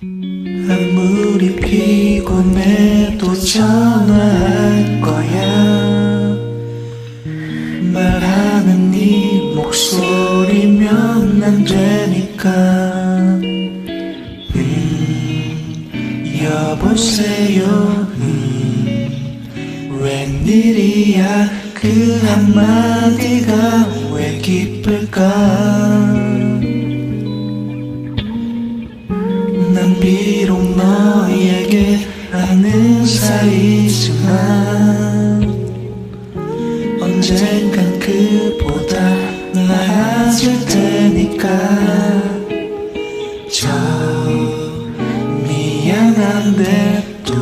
아무리 피곤해도 전화할 거야. 말하는 네 목소리면 안 되니까. 음, 여보세요. 음, 웬일이야? 그 한마디가 왜 기쁠까 비록 너에게 아는 사이지만 언젠간 그보다 나아질 테니까. 저 미안한데 또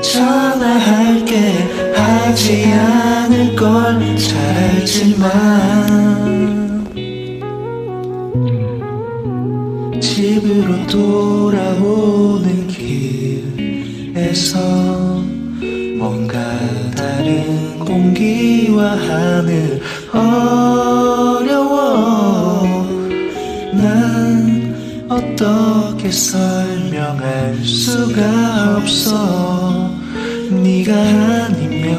전화할게. 하지 않을 걸 잘 알지만 돌아오는 길에서 뭔가 다른 공기와 하늘 어려워. 난 어떻게 설명할 수가 없어. 네가 아니면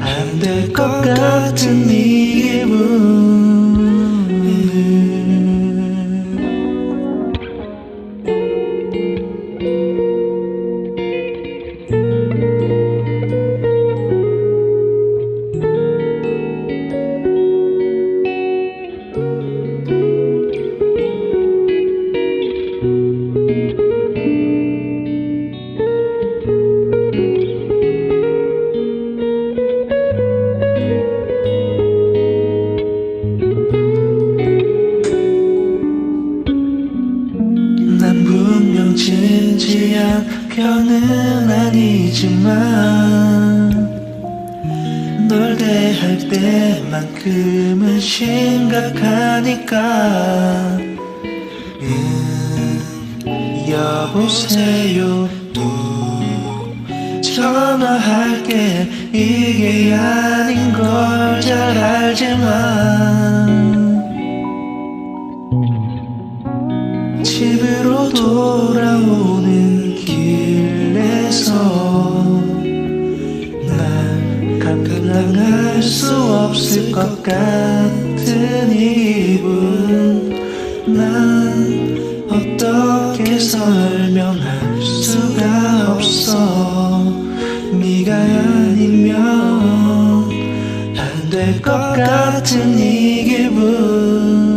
안 될 것 같은 네 기분 편은 아니지만 널 대할 때만큼은 심각하니까. 음, 여보세요. 또 전화할게. 이게 아닌 걸 잘 알지만 같은 이분. 난 어떻게 설명할 수가 없어. 네가 아니면 안 될 것 같은 이 기분.